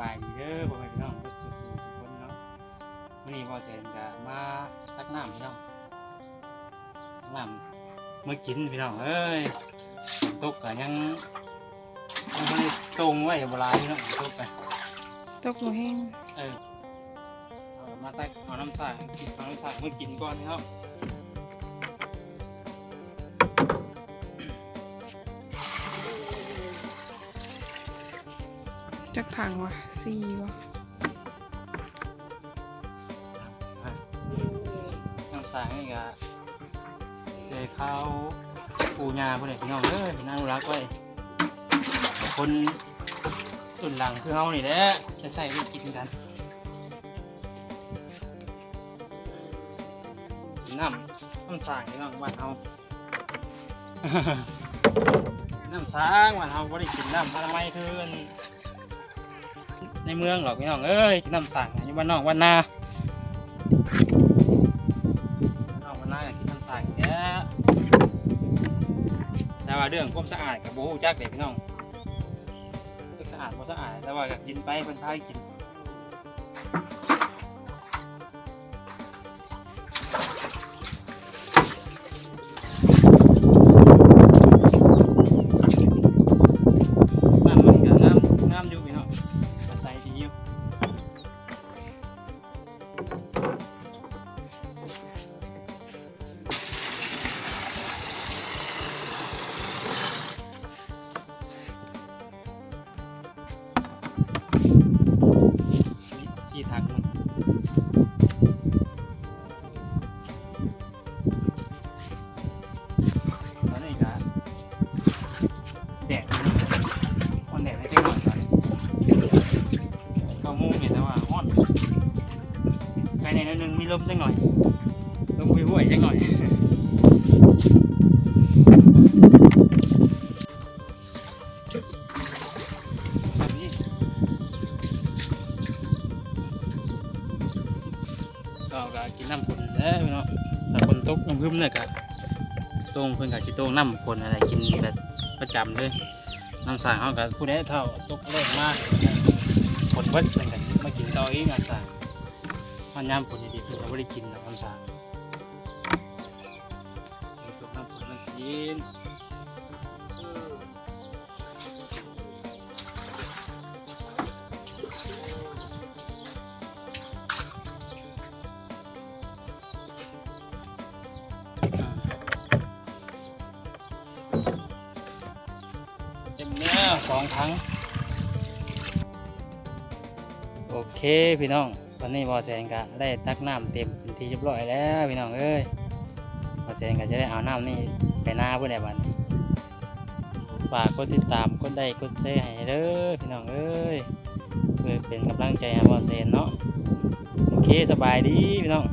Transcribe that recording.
บายดีเด้อพ่อแม่พี่น้องทุกสุขสุขคนเนาะวันนี้พ่อแสนก็มาตักน้ำพี่น้องตักน้ำมากินพี่น้องเอ้ยฝนตกก็ยังยังไม่ได้ตรงไว้โบราณพี่น้องฝนตกไปตกหมูแห้งเออเอามาตักเอาน้ำใส่เอาน้ำใส่มากินก่อนพี่น้อง จักถังวะสี่วะน้ำใส่นี่ก็เลยข้าวปูยาพวกนี้พี่น้องเอ้ยพี่น้องรักไว้คนรุ่นหลังคือเฮานี่แหละจะใส่ไปกินกันน้ำน้ำสางนี่น้องบ้านเฮาน้ำสางบ้านเฮาบ่ได้กินน้ำอนามัยคือ ในเมืองหรอกพี่น้องเอ้ยกินน้ำสางอยู่บ้านนอกบ้านนาบ้านนอกบ้านนากินน้ำสางแค่แต่ว่าเรื่องความสะอาดกับโบฮู้จักเด็กพี่น้องสะอาดบ่สะอาดแต่ว่ากินไปเพิ่นพายกิน สี่ถังหนึ่งตอนนี้ก็แดดมันนี่มันแดดไม่ใช่หน่อยก่อนก็มุ่งเนี่ยแต่ว่าฮอนภายในนั้นนึงมีลมจังหน่อยลมไปห่วยจังหน่อย ก็ก็กินน้ำผลแล้วเนาะแต่คนตกน้ำพึ่มเนี่ยก็ตรงเพิ่นกับชิโต้งน้ำผลอะไรกินแบบประจำเลยน้ำสางเขากับผู้ใดเท่าตกแรงมากผลเบิดเป็นกันมากินต่ออีกน้ำสางมันยามผลดีๆเพิ่นก็ไม่ได้กินน้ำสางตกน้ำผลมากิน เนื้อสองถังโอเคพี่น้องตอนนี้บอแซงก็ได้ตักน้ำเต็มที่เรียบร้อยแล้วพี่น้องเอ้ยบอแซงก็จะได้เอาน้ำนี่ไปหน้าเพื่อนในวันฝากกดติดตามกดได้กดแชร์ให้เด้อพี่น้องเอ้ยเพื่อเป็นกำลังใจให้บอแซนเนาะโอเคสบายดีพี่น้อง